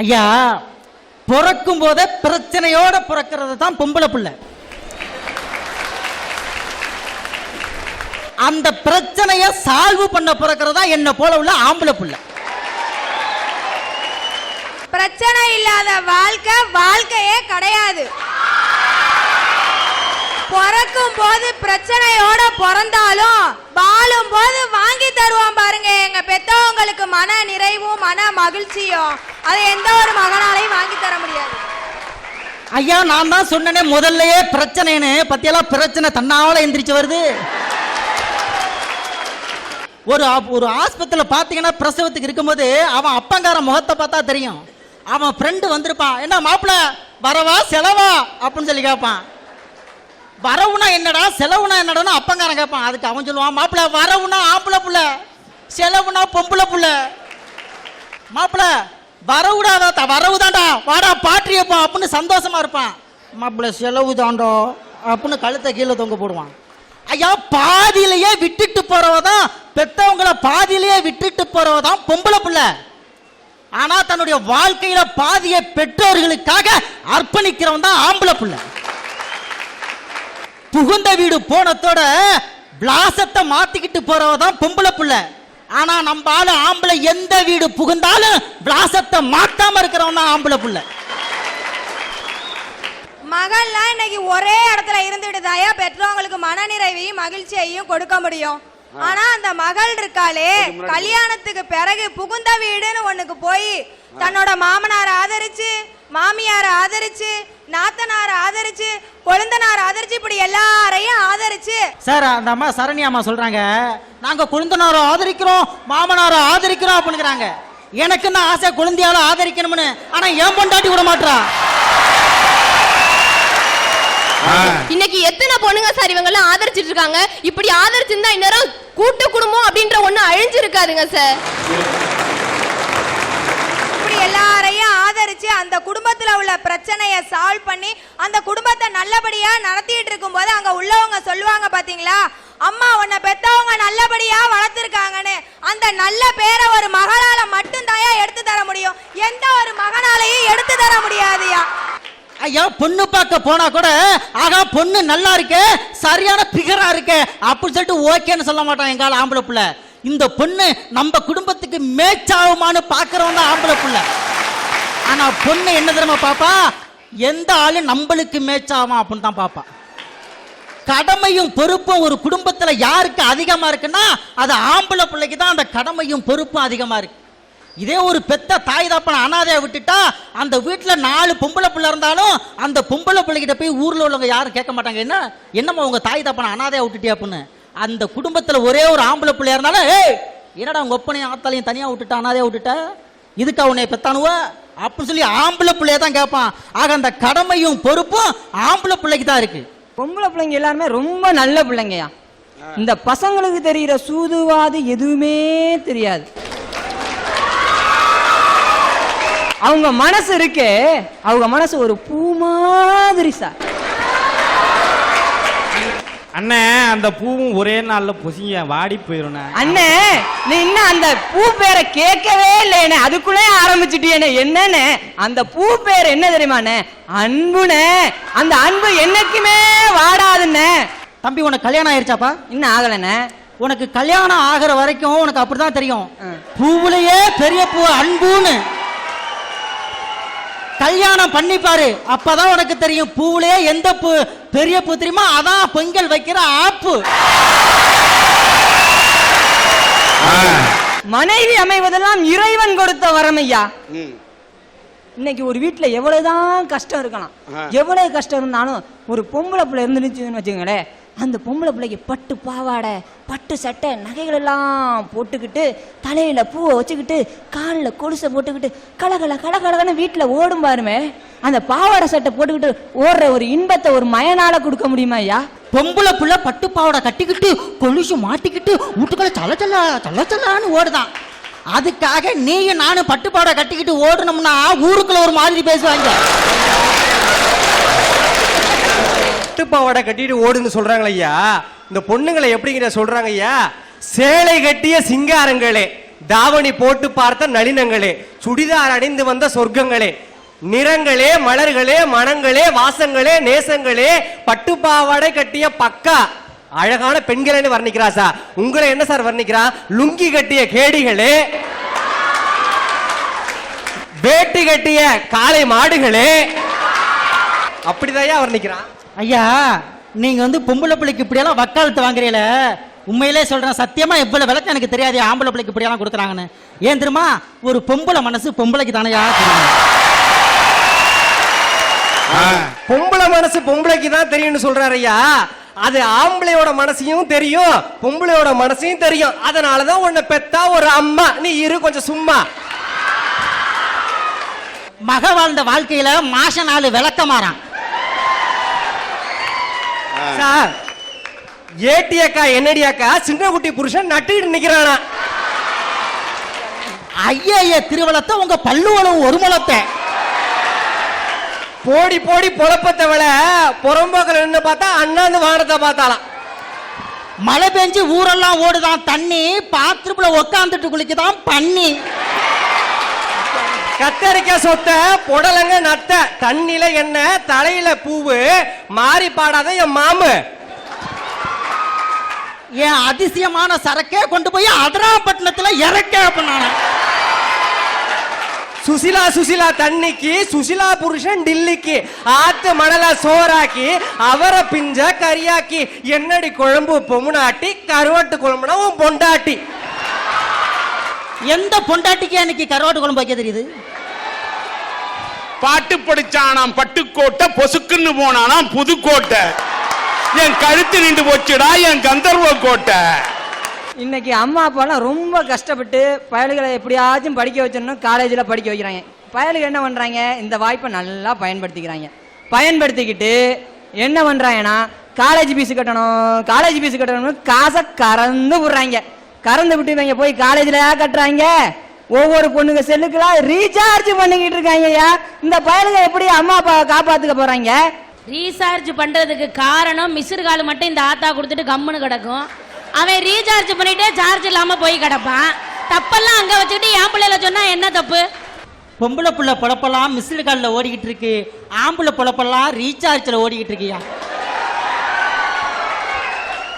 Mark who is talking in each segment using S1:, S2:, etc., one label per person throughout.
S1: ஐயா பிறக்கும் போதே பிரச்சனையோட பிறக்கிறது தான் பொம்பளை பிள்ளை. அந்த பிரச்சனைய சால்வ் பண்ண பிறக்கிறதா என்ன போல உள்ள ஆம்பளை பிள்ளை.
S2: பிரச்சனை இல்லாத வாழ்க்கை வாழ்க்கையே கிடையாது. பிறக்கும் போது பிரச்சனையோட பிறந்தாலும் வாழும் போது வாங்கி தருவோம் பாருங்க எங்க பெத்தவங்களுக்கு மன மன மகிழ்ச்சியும் அதை எந்த ஒரு மகனாலையும் வாங்கி தர முடியாது.
S1: ஐயா நான் தான் சொன்னேனே முதல்லயே பிரச்சனைன்னு. பத்தியெல்லாம் பிரச்சனை தன்னால எந்திரிச்சு வருது. ஒரு ஒரு ஆஸ்பத்திரியில் பார்த்தீங்கன்னா பிரசவத்துக்கு இருக்கும்போது அவன் அப்பங்கார முகத்தை பார்த்தா தெரியும். அவன் ஃப்ரெண்டு வந்திருப்பான் என்ன மாப்பிள வரவா செலவா? அப்படின்னு சொல்லி கேட்பான். வரவுனா என்னடா செலவுனா என்னடான்னு அப்பங்காரன் கேட்பான். அதுக்கு அவன் சொல்லுவான் மாப்பிள வரவுனா ஆம்பளை புள்ள செலவுனா பொம்பளை புள்ள. மாப்பிள வரவுடாதா வரவு தாண்டா வாடா பாட்டியப்பா அப்படின்னு சந்தோஷமா இருப்பான். மாப்பிள்ள செலவு தாண்டோ அப்படின்னு கழுத்தை கீழே தொங்க போடுவான். ஐயா பாதியிலேயே விட்டுட்டு போறவ தான் பெத்தவங்கள பாதியிலேயே விட்டுட்டு போறவ தான் பொம்பளை பிள்ள. ஆனா தன்னுடைய வாழ்க்கையில பாதிய பெற்றோர்களுக்காக அர்ப்பணிக்கிறவன் தான் ஆம்பளை பிள்ளை. புகுந்த வீடு போனத்தோட பிளாசத்தை மாத்திக்கிட்டு போறவ தான் பொம்பளை பிள்ளை. ஆனா நம்ம ஆளு ஆம்பளை எந்த வீடு புகுந்தாலும் பிளாசத்தை மாத்தாம இருக்கிறவன் ஆம்பளை புள்ள.
S2: மகள்லாம் இன்னைக்கு ஒரே இடத்துல இருந்துட்டு தாயா பெற்றவங்களுக்கு மனநிறைவையும் மகிழ்ச்சியையும் கொடுக்க முடியும். ஆனா அந்த மகள் இருக்காளே கல்யாணத்துக்கு பிறகு புகுந்த வீடுன்னு ஒண்ணுக்கு போய் தன்னோட மாமனாரை ஆதரிச்சு மாமியாரை ஆதரிச்சு நாத்தனாரை ஆதரிச்சு கொழுந்தனாரை ஆதரிச்சு இப்படி எல்லாரையும் ஆதரிச்சு.
S1: சார் அந்த அம்மா சரணி அம்மா சொல்றாங்க நாங்க குழந்தனாரை ஆதரிக்கிறோம் மாமனாரை ஆதரிக்கிறோம் அப்படிங்கிறாங்க. எனக்கு தான் ஆசை குழந்தையால ஆதரிக்கணும்னு? ஆனா ஏன் பொண்டாட்டி விட மாட்றா.
S3: இன்னைக்கு எத்தனை பொண்ணுங்க சார் இவங்க எல்லாம் ஆதரிச்சிட்டு இருக்காங்க? இப்படி ஆதரிச்சிருந்தா இந்நேரம் கூட்டு குடும்பம் அப்படின்ற ஒண்ணு அழிஞ்சிருக்காதுங்க சார்
S2: இப்படி எல்லாரையும் ஆதரிச்சு அந்த குடும்பத்துல உள்ள பிரச்சனையை சால்வ் பண்ணி அந்த குடும்பத்தை நல்லபடியா நடத்திட்டு இருக்கும்போது அங்க உள்ளவங்க சொல்லுவாங்க பாத்தீங்களா? அம்மா உன்னை பெத்தவங்க நல்லபடியா வளர்த்துருக்காங்கன்னு. அந்த நல்ல பேரை ஒரு மகளால மட்டும் தாயா எடுத்து தர முடியும். எந்த ஒரு மகனாலையும் எடுத்து தர முடியாதுயா.
S1: ஐயா பொண்ணு பார்க்க போனா கூட ஆகா பொண்ணு நல்லா இருக்கு சரியான பிகரா இருக்கு. அப்படின்னு சொல்லிட்டு ஓகேன்னு சொல்ல மாட்டான் எங்கால ஆம்பளை புள்ள. இந்த பொண்ணு நம்ம குடும்பத்துக்கு மேட்சாகுமான்னு பாக்குறவன் தான் ஆம்பளை பிள்ளை. ஆனா பொண்ணு என்ன தெரியுமா பாப்பா? எந்த ஆளு நம்மளுக்கு மேட்சாகும் அப்படின்னு தான் பாப்பா. கடமையும் பொறுப்பும் ஒரு குடும்பத்துல யாருக்கு அதிகமா இருக்குன்னா அது ஆம்பளை பிள்ளைக்கு தான் அந்த கடமையும் பொறுப்பும் அதிகமா இருக்கு. இதே ஒரு பெத்த தாய் தாப்பன அனாதையா விட்டுட்டா அந்த வீட்டுல நாலு பொம்பளை பிள்ளை இருந்தாலும் அந்த பொம்பளை பிள்ளைகிட்ட போய் ஊர்ல உள்ளவங்க யாரும் கேட்க மாட்டாங்க. என்ன? என்னம்மா உங்க தாய் தாப்பன அனாதையா விட்டுட்டியா அப்படின்னு. அந்த குடும்பத்துல ஒரே ஒரு ஆம்பளை பிள்ளையா இருந்தாலும் ஏய் என்னடா உங்க ஒப்பனையும் ஆத்தாலையும் தனியா விட்டுட்டா அனாதையா விட்டுட்ட? இதுக்கு உன்னை பெத்தானுவ? அப்படின்னு சொல்லி ஆம்பளை பிள்ளைய தான் கேட்பான். ஆக அந்த கடமையும் பொறுப்பும் ஆம்பளை பிள்ளைக்கு தான் இருக்கு.
S4: பொம்பளை பிள்ளைங்க எல்லாருமே ரொம்ப நல்ல பிள்ளைங்கயா இந்த பசங்களுக்கு தெரிகிற சூதுவாது எதுவுமே தெரியாது. அவங்க மனசு இருக்கே அவங்க மனசு ஒரு பூ மாதிரி சார்.
S5: அண்ணே அந்த பூவும் ஒரே நாள்ல பொசிங்க வாடி போயிருண்ணே
S4: அண்ணே நீ இன்னும் அந்த பூ பேரை கேட்கவே இல்லையண்ணே. அதுக்குள்ளே ஆரம்பிச்சிட்டியண்ணே. என்னண்ணே? அந்த பூ பேர் என்ன தெரியுமாண்ணே? அன்புண்ணே. அந்த அன்பு என்னைக்குமே வாடாதுண்ணே.
S1: தம்பி உனக்கு கல்யாணம் ஆயிருச்சாப்பா?
S4: இன்னும் ஆகலைண்ணே.
S1: உனக்கு கல்யாணம் ஆகிற வரைக்கும் உனக்கு அப்படிதான் தெரியும். பூவுலயே பெரிய பூ அன்புன்னு. கல்யாணம் பண்ணி பாரு அப்பதான் உனக்கு தெரியும் பூவுலயே எந்த பூ பெரிய பூ தெரியுமா? அதான் பொங்கல் வைக்கிற ஆப்பு.
S4: மனைவி அமைவதெல்லாம் இறைவன் கொடுத்த வரமையா? இன்னைக்கு ஒரு வீட்டுல எவ்வளவுதான் கஷ்டம் இருக்கலாம். எவ்வளவு கஷ்டம் இருந்தாலும் ஒரு பொம்பளை பிள்ளை இருந்துச்சுன்னு வச்சுக்கோங்களேன் அந்த பொம்பளை பிள்ளைக்கு பட்டு பாவாடை பட்டு சட்டை நகைகள் எல்லாம் போட்டுக்கிட்டு தலையில பூவை வச்சுக்கிட்டு காலில் கொலுசை போட்டுக்கிட்டு கலகல கலகலகன்னு வீட்டில் ஓடும் பாருமே. அந்த பாவாடை சட்டை போட்டுக்கிட்டு ஓடுற ஒரு இன்பத்தை ஒரு மயனால கொடுக்க முடியுமா ஐயா?
S1: பொம்பளை புள்ள பட்டு பாவாடை கட்டிக்கிட்டு கொலுசு மாட்டிக்கிட்டு வீட்டுக்குள்ள சல சல சல ஓடுதான் அதுக்காக நீயும் நானும் பட்டு பாவாடை கட்டிக்கிட்டு ஓடணும்னா ஊருக்குள்ள ஒரு மாதிரி பேசுவாங்க.
S6: பட்டுப்பாவாடை கட்டிட்டு ஓடுன்னு சொல்றாங்களே ஐயா. இந்த பொண்ணுங்களை எப்படிங்கிற சொல்றாங்க ஐயா? சேலை கட்டிய சிங்காரங்களே தாவணி போட்டு பார்த்த நளினங்களே சுடிதார் அணிந்து வந்த சொர்க்கங்களே நிறங்களே மலர்களே மனங்களே வாசங்களே நேசங்களே பட்டுப்பாவாடை கட்டிய பக்கா அழகான பெண்களை வர்ணிக்கிறா சார். உங்களை என்ன சார் வர்ணிக்கிறா? லுங்கி கட்டிய கேடிகளே வேட்டி கட்டிய காளை மாடுகளே அப்படிதாயா வர்ணிக்கிறான்
S1: ஐயா நீங்க வந்து பொம்பளை பிள்ளைக்கு இப்படியெல்லாம் வக்காலத்து வாங்குறீல உண்மையிலே சொல்றேன் சத்தியமா இவ்வளவு விளக்கம் எனக்கு தெரியாது. ஆம்பளை பிள்ளைக்கு இப்படியெல்லாம் கொடுக்குறாங்கன்னு. ஏன் தெரியுமா? ஒரு பொம்பளை மனசு பொம்பளைக்கு தானையா
S6: பொம்பளை மனசு பொம்பளைக்கு தான் தெரியும்னு சொல்றாரு ஐயா. அது ஆம்பளையோட மனசையும் தெரியும் பொம்பளையோட மனசையும் தெரியும். அதனாலதான் உன்னை பெத்தா ஒரு அம்மா. நீ இரு கொஞ்சம் சும்மா.
S1: மக வாழ்ந்த வாழ்க்கையில மாச நாலு விளக்க மாறான்
S6: சார் ஏட்டி அக்கா என்னடி அக்கா சின்ன குட்டி புருஷன் நட்டுக்கிட்டு நிக்கிறானா?
S1: ஐயா திருவளத்தை உங்க பல்லு உழவு ஒரு முளத்தை.
S6: போடி போடி பொழப்பத்தை விட புறம்போக்கில் நின்று பார்த்தா அண்ணாந்து வானத்தை பார்த்தாலாம்
S1: மழை பெஞ்சு ஊரெல்லாம் ஓடுதான் தண்ணி பாத்ரூம்ல உக்காந்துட்டு குளிக்குதான் பண்ணி.
S6: கத்தரிக்காய் சொத்த புடலங்க நத்த தண்ணில என்ன தலையில பூவு மாறி பாடாத என் மாமு.
S1: என் அதிசயமான சரக்கே கொண்டு போய் அதராப்பட்டினத்துல இறக்க பண்ணான
S6: சுசிலா சுசிலா தண்ணிக்கு சுசிலா புருஷன் டில்லிக்கு ஆத்து மணல சோறாக்கி அவரை பிஞ்ச கரியாக்கி என்னடி குழம்பு பொமுனாட்டி கருவாட்டு குழம்புனா உன் பொண்டாட்டி.
S1: எந்த பொண்டாட்டிக்கு அன்னைக்கு கருவாட்டு குழம்பு வைக்க தெரியுது?
S7: பாட்டு படிச்சானாம் பட்டுக்கோட்டை பொசுக்குன்னு போனானாம் புதுக்கோட்டை. என் கழுத்து நின்று போச்சுடா என் கந்தர்வ கோட்டை.
S4: இன்னைக்கு அம்மா அப்பாலாம் ரொம்ப கஷ்டப்பட்டு பயல்களை எப்படியாச்சும் படிக்க வச்சிடணும் காலேஜில் படிக்க வைக்கிறாங்க. பயலுக்கு என்ன பண்ணுறாங்க இந்த வாய்ப்பை நல்லா பயன்படுத்திக்கிறாங்க. பயன்படுத்திக்கிட்டு என்ன பண்ணுறாங்கன்னா காலேஜ் ஃபீஸ் கட்டணும் காலேஜ் ஃபீஸ் கட்டணும்னு காசை கறந்து விடுறாங்க. கறந்து விட்டு இவங்க போய் காலேஜில் கட்டுறாங்க ஒவ்வொரு பொண்ணுங்க செல்லுக்கெல்லாம் ரீசார்ஜ் பண்ணிக்கிட்டு இருக்காங்கய்யா இந்த பயலுங்க எப்படி அம்மா அப்பா காப்பாத்துக்க போறாங்க
S8: ரீசார்ஜ் பண்றதுக்கு காரணம் மிஸ்ரு கால் மட்டும் இந்த ஆத்தா கொடுத்துட்டு கம்முன்னு கிடக்கும் அவன் ரீசார்ஜ் பண்ணிட்டே சார்ஜ் இல்லாம போய் கிடப்பான் தப்பெல்லாம் அங்க வச்சுக்கிட்டு என் பிள்ளைல சொன்னா என்ன தப்பு
S1: பொம்பளை புள்ள பொழப்பெல்லாம் மிஸ்டு காலில் ஓடிக்கிட்டு இருக்கு ஆம்பளை பொழப்பெல்லாம் ரீசார்ஜில் ஓடிக்கிட்டு இருக்கியா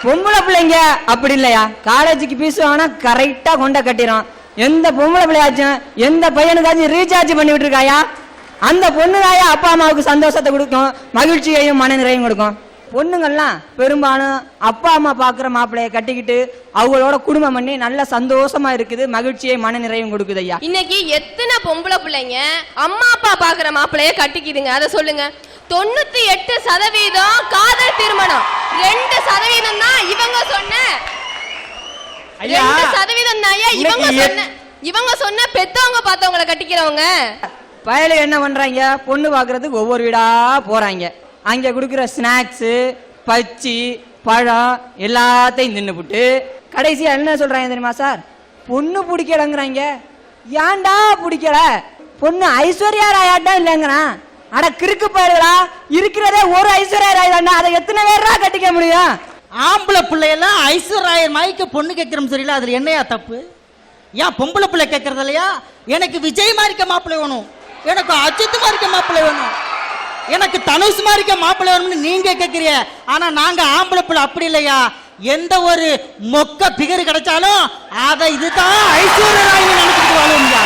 S4: பொம்பளை பிள்ளைங்க அப்படி இல்லையா? காலேஜுக்கு ஃபீஸ் வாங்கினா கரெக்டா கொண்ட கட்டிடும் எந்த பொம்பளை பிள்ளையாச்சும் எந்த பையனுக்காச்சும் ரீசார்ஜ் பண்ணி விட்டுருக்காயா அந்த பொண்ணுதாயா அப்பா அம்மாவுக்கு சந்தோஷத்தை கொடுக்கும் மகிழ்ச்சியையும் மன நிறையும் கொடுக்கும். பொண்ணுங்கள்லாம் பெரும்பாலும் அப்பா அம்மா பார்க்குற மாப்பிள்ளைய கட்டிக்கிட்டு அவங்களோட குடும்பம் பண்ணி நல்ல சந்தோஷமா இருக்குது மகிழ்ச்சியை மன நிறைவும் கொடுக்குது ஐயா.
S3: இன்னைக்கு எத்தனை பொம்பளை பிள்ளைங்க அம்மா அப்பா பார்க்குற மாப்பிளைய கட்டிக்குதுங்க? அதை சொல்லுங்க. தொண்ணூத்தி எட்டு சதவீதம் காதல் திருமணம். ரெண்டு சதவீதம் தான் இவங்க சொன்ன.
S6: ஐயா,
S3: ரெண்டு சதவீதம் தான் இவங்க சொன்ன இவங்க சொன்ன பெத்தவங்க பார்த்தவங்களை கட்டிக்கிறவங்க.
S4: பயலு என்ன பண்றாங்க? பொண்ணு பார்க்கறதுக்கு ஒவ்வொரு வீடா போறாங்க. அங்க கொடுக்குற ஸ்நாக்ஸு பச்சி பழம் எல்லாத்தையும் தின்னுபுட்டு கடைசியா என்ன சொல்றாங்க தெரியுமா சார்? பொண்ணு பிடிக்கலங்கிறாங்க. ஏன்டா பிடிக்கல? பொண்ணு ஐஸ்வர்யா ராயாட்டா இல்லைங்கிறான். அட கிறுக்கு பாருடா. இருக்கிறதே ஒரு ஐஸ்வர்யா ராய் அதை எத்தனை பேரா கட்டிக்க முடியும்?
S1: ஆம்பளை பிள்ளையெல்லாம் ஐஸ்வர்ராயர் மாய்க்கு பொண்ணு கேட்கிறோம் சரியில்ல அதுல என்னையா தப்பு? ஏன் பொம்பளை பிள்ளை கேட்கறது இல்லையா? எனக்கு விஜய் மாதிரிக்க மாப்பிள்ளை வேணும். எனக்கு அஜித் மாதிரிக்க மாப்பிள்ளை வேணும். எனக்கு தனுஷ் மாதிரிக்க மாப்பிள்ளை வேணும்னு நீங்க கேட்கிறீங்க. ஆனா நாங்க ஆம்பளை பிள்ளை அப்படி இல்லையா? எந்த ஒரு மொக்க பிகர் கிடைச்சாலும் அதை இதுதான் ஐஸ்வர்யா ராய் நினைச்சிட்டு வாழும்யா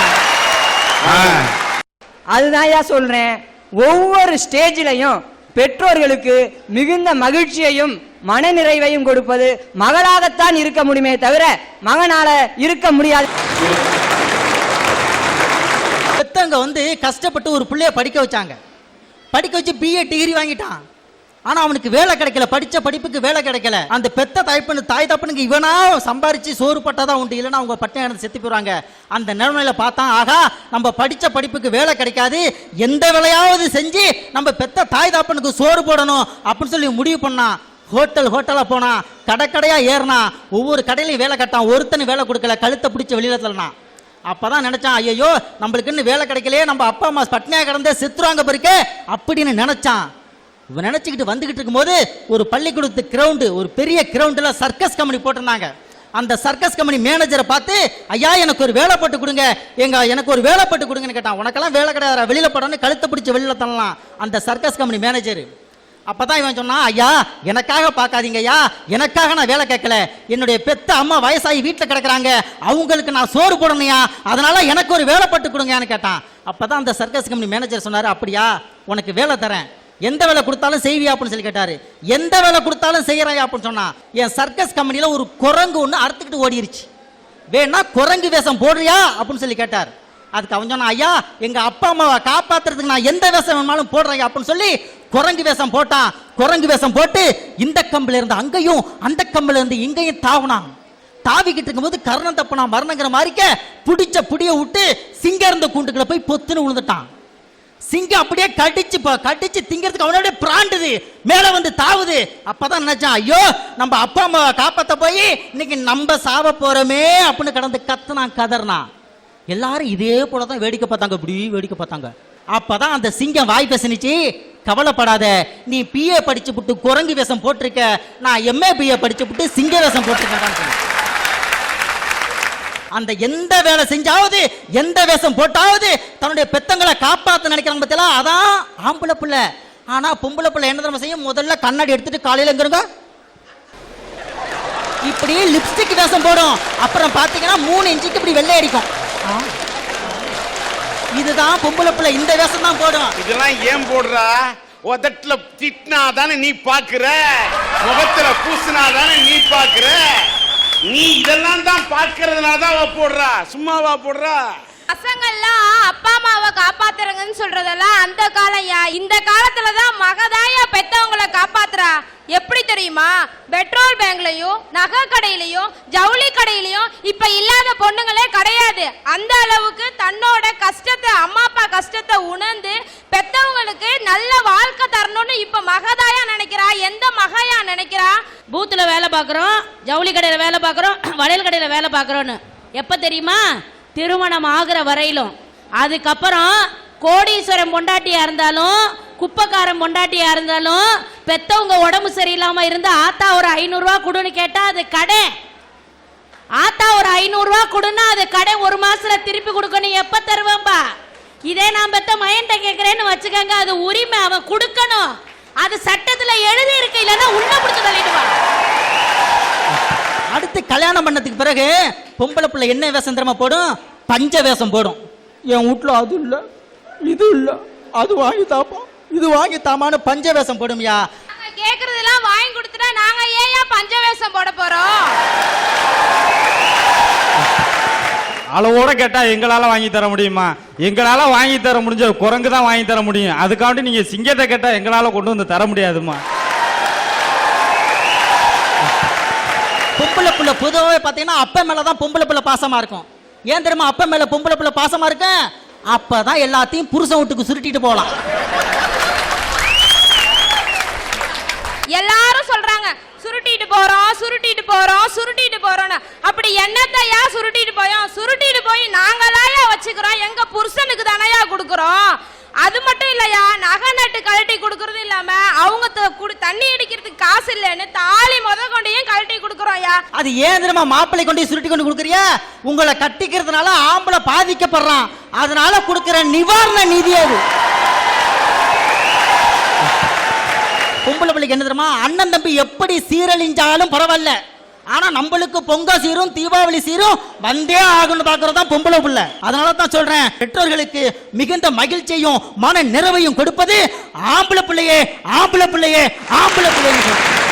S4: அதுதான் ஐயா சொல்றேன். ஒவ்வொரு ஸ்டேஜிலையும் பெற்றோர்களுக்கு மிகுந்த மகிழ்ச்சியையும் மனநிறைவையும் கொடுப்பது மகளாகத்தான் இருக்க முடியுமே தவிர மகனால இருக்க முடியாது.
S1: பெத்தவங்க வந்து கஷ்டப்பட்டு ஒரு பிள்ளைய படிக்க வச்சாங்க. படிக்க வச்சு பிஏ டிகிரி வாங்கிட்டான். ஆனா அவனுக்கு வேலை கிடைக்கல படிச்ச படிப்புக்கு வேலை கிடைக்கல. அந்த பெத்த தாய்ப்பனு தாய் தப்பனுக்கு இவனா சம்பாரிச்சு சோறு பட்டாதான் உண்டு இல்லைன்னா அவங்க பட்டம் இடம் செத்து போயிடுவாங்க. அந்த நிலைமையில பார்த்தா ஆகா நம்ம படிச்ச படிப்புக்கு வேலை கிடைக்காது எந்த வேலையாவது செஞ்சு நம்ம பெத்த தாய் தாப்பனுக்கு சோறு போடணும் அப்படின்னு சொல்லி முடிவு பண்ணான். ஹோட்டல் ஹோட்டலாக போனான். கடை கடையாக ஏறினா ஒவ்வொரு கடையிலையும் வேலை கட்டான் ஒருத்தனு வேலை கொடுக்கல கழுத்தை பிடிச்ச வெளியில அப்போ தான் நினச்சான் ஐயோ நம்மளுக்கு இன்னும் வேலை கிடைக்கலையே நம்ம அப்பா அம்மா பட்னியாக கிடந்தே செத்துருவாங்க பிறகு அப்படின்னு நினச்சான். நினைச்சுக்கிட்டு வந்துகிட்டு இருக்கும்போது ஒரு பள்ளிக்கூடத்து கிரவுண்டு ஒரு பெரிய கிரவுண்டில் சர்க்கஸ் கம்பெனி போட்டிருந்தாங்க. அந்த சர்க்கஸ் கம்பெனி மேனேஜரை பார்த்து ஐயா எனக்கு ஒரு வேலை போட்டு கொடுங்க. எங்க எனக்கு ஒரு வேலை போட்டு கொடுங்கன்னு கேட்டான். உனக்கெல்லாம் வேலை கிடையாது வெளியில் போடணும்னு கழுத்தை பிடிச்சி வெளியில் தள்ளலாம். அந்த சர்க்கஸ் கம்பெனி மேனேஜர் அப்பதான் இவன் சொன்னான் ஐயா எனக்காக பார்க்காதீங்க ஐயா. எனக்காக நான் வேலை கேட்கல. என்னுடைய பெத்த அம்மா வயசாகி வீட்டில் கிடக்குறாங்க. அவங்களுக்கு நான் சோறு போடணுயா அதனால எனக்கு ஒரு வேலை போட்டு கொடுங்கன்னு கேட்டான். அப்பதான் அந்த சர்க்கஸ் கம்பெனி மேனேஜர் சொன்னார் அப்படியா உனக்கு வேலை தரேன். எந்த வேலை கொடுத்தாலும் செய்வியா அப்படின்னு சொல்லி கேட்டாரு. எந்த வேலை கொடுத்தாலும் செய்யறாயா அப்படின்னு சொன்னா என் சர்க்கஸ் கம்பெனியில் ஒரு குரங்கு ஒன்று அறுத்துக்கிட்டு ஓடிருச்சு. வேணா குரங்கு வேஷம் போடுறியா அப்படின்னு சொல்லி கேட்டார். அதுக்கு அவன் சொன்னான் ஐயா எங்க அப்பா அம்மாவை காப்பாத்துறதுக்கு நான் எந்த வேஷம் வேணாலும் போடுறேன் அப்படின்னு சொல்லி குரங்கு வேஷம் போட்டான். குரங்கு வேஷம் போட்டு இந்த கம்பில இருந்து அங்கேயும் அந்த கம்பில இருந்து இங்கேயும் தாவினான். தாவிக்கிட்டு இருக்கும்போது கர்ணம் தப்புனா மரணங்கிற மாதிரிக்க பிடிச்ச புடிய விட்டு சிங்க இருந்த கூண்டுக்குள்ள போய் பொத்துன்னு விழுந்துட்டான் சிங்கம் அப்படியே கடிச்சு கடிச்சு திங்கிறதுக்கு அவனோட பிராண்டுது. மேல வந்து தாவுது. அப்பதான் நினைச்சான் ஐயோ நம்ம அப்பா அம்மாவை காப்பாத்த போய் இன்னைக்கு நம்ம சாவ போறோமே அப்படின்னு கடந்து கத்துனான் கதர்னான் எல்லாரும் இதே போல தான் வேடிக்கை பார்த்தாங்க. இப்படி வேடிக்கை பார்த்தாங்க. அப்பதான் அந்த சிங்கம் வாய் பேசினுச்சு கவலைப்படாத நீ பிஏ படிச்சு புட்டு குரங்கு வேஷம் போட்டிருக்க. நான் எம்ஏ பிஏ படிச்சு புட்டு சிங்க வேஷம் போட்டிருக்கேன் அந்த எந்த வேலை செஞ்சாவது எந்த வேஷம் போட்டாவது தன்னுடைய பெத்தங்களை காப்பாத்த நினைக்கிறாங்க பத்தியெல்லாம் அதான் ஆம்பளை பிள்ளை. ஆனா பொம்பளை பிள்ளை என்ன தெரியுமா செய்யும்? முதல்ல கண்ணாடி எடுத்துட்டு காலையில எங்கிறங்க இப்படி லிப்ஸ்டிக் வேஷம் போடும். அப்புறம் பாத்தீங்கன்னா மூணு இன்ச்சுக்கு இப்படி வெள்ளை அடிக்கும். இதுதான் பொம்பளை பிள்ளை. இந்த வேஷம் தான் போடும்.
S7: இதெல்லாம் ஏன் போடுறா? உதட்டுல திட்டினா தானே நீ பாக்குற? முகத்துல பூசினா தானே நீ பாக்குற? நீ இதெல்லாம் தான் பார்க்கறதுனால தான் அவ போடுறா. சும்மாவா போடுறா?
S3: பசங்கள்லாம் அப்பா அம்மாவை காப்பாத்துறங்கன்னு சொல்றதெல்லாம் அந்த காலம்யா. இந்த காலத்துல தான் மகதாயா பெத்தவங்கள காப்பாத்துறா. எப்படி தெரியுமா? பெட்ரோல் பேங்க்லயும் நகை கடையிலயும் ஜவுளி கடையிலயும் இப்ப இல்லாத பொண்ணுங்களே கிடையாது. அந்த அளவுக்கு தன்னோட கஷ்டத்தை அம்மா அப்பா கஷ்டத்தை உணர்ந்து பெத்தவங்களுக்கு நல்ல வாழ்க்கை தரணும்னு இப்ப மகதாயா நினைக்கிறா. எந்த மகையா நினைக்கிறா?
S8: பூத்துல வேலை பார்க்குறோம் ஜவுளி கடையில் வேலை பார்க்குறோம் வளையல் கடையில் வேலை பார்க்குறோன்னு. எப்போ தெரியுமா? திருமணம் ஆகிற வரையிலும். அதுக்கப்புறம் கோடீஸ்வரன் பொண்டாட்டியா இருந்தாலும் குப்பக்காரன் பொண்டாட்டியா இருந்தாலும் பெத்தவங்க உடம்பு சரியில்லாம இருந்தால் ஆத்தா ஒரு ஐநூறுரூவா கொடுன்னு கேட்டா அது கடை. ஆத்தா ஒரு ஐநூறுரூவா கொடுன்னா அது கடை ஒரு மாசத்துல திருப்பி கொடுக்கணும். எப்ப தருவேன்பா? இதே நான் பெத்த மயன்ட்ட கேட்கறேன்னு வச்சுக்கோங்க அது உரிமை அவன் கொடுக்கணும். அது சட்டத்துல எழுதி இருக்கு இல்லைன்னா உள்ள பிடிச்சு தள்ளிடுவான்
S1: அடுத்து கல்யாணம் பண்ணதுக்கு பிறகு பொம்பளை பிள்ளை என்ன வேஷம் தெரியுமா போடும்? பஞ்ச வேஷம் போடும். என் வீட்ல அது இல்ல இது இல்ல அது வாங்கி தாப்பா இது வாங்கி தாமான்னு பஞ்ச வேஷம் போடும்யா.
S3: கேக்குறதெல்லாம் வாங்கி கொடுத்துட்டா நாங்க ஏன் பஞ்சவேஷம் போட போறோம்?
S5: அளவோட கேட்டா எங்களால வாங்கி தர முடியுமா? எங்களால வாங்கி தர முடிஞ்ச குரங்கு தான் வாங்கி தர முடியும். அதுக்காண்டி நீங்க சிங்கத்தை கேட்டா எங்களால கொண்டு வந்து தர முடியாதுமா?
S1: பொம்பளை பிள்ளை பொதுவாகவே பார்த்தீங்கன்னா அப்பா மேல தான் பொம்பளை பிள்ளை பாசமா இருக்கும். ஏன் தெரியுமா? அப்பா மேல பொம்பளை பிள்ளை பாசமா இருக்கு? அப்பதான் எல்லாத்தையும் புருஷன் வீட்டுக்கு சுருட்டிட்டு போகலாம்.
S3: எல்லாரும் சொல்றாங்க சுருட்டிட்டு போறோம் சுருட்டிட்டு போறோம் சுருட்டிட்டு போறோம்னு அப்படி என்னத்தையா சுருட்டிட்டு போயோம் சுருட்டிட்டு போய் நாங்களாயா வச்சுக்கிறோம். எங்க புருஷனுக்கு தானையா கொடுக்குறோம்? அது மட்டும் இல்லையா? நகை நட்டு கழட்டி கொடுக்கறது இல்லாம அவங்க த- தண்ணி அடிக்கிறதுக்கு காசு இல்லைன்னு தாலி முத கொண்டையும் கழட்டி கொடுக்குறோம்யா
S1: அது ஏன் தெரியுமா? மாப்பிள்ளை கொண்டு சுருட்டி கொண்டு கொடுக்குறியா? உங்களை கட்டிக்கிறதுனால ஆம்பளை பாதிக்கப்படுறான். அதனால கொடுக்குற நிவாரண நிதி அது. பொம்பளை பிள்ளைக்கு என்ன தெரியுமா? அண்ணன் தம்பி எப்படி சீரழிஞ்சாலும் பரவாயில்ல. ஆனா நம்மளுக்கு பொங்க சீரும் தீபாவளி சீரும் வந்தே ஆகும்னு பாக்குறது தான் பொம்பளை பிள்ளை. அதனால தான் சொல்றேன் பெற்றோர்களுக்கு மிகுந்த மகிழ்ச்சியும் மன நிறைவையும் கொடுப்பது ஆம்பளை பிள்ளையே ஆம்பளை பிள்ளையே ஆம்பளை பிள்ளைன்னு சொல்றேன்.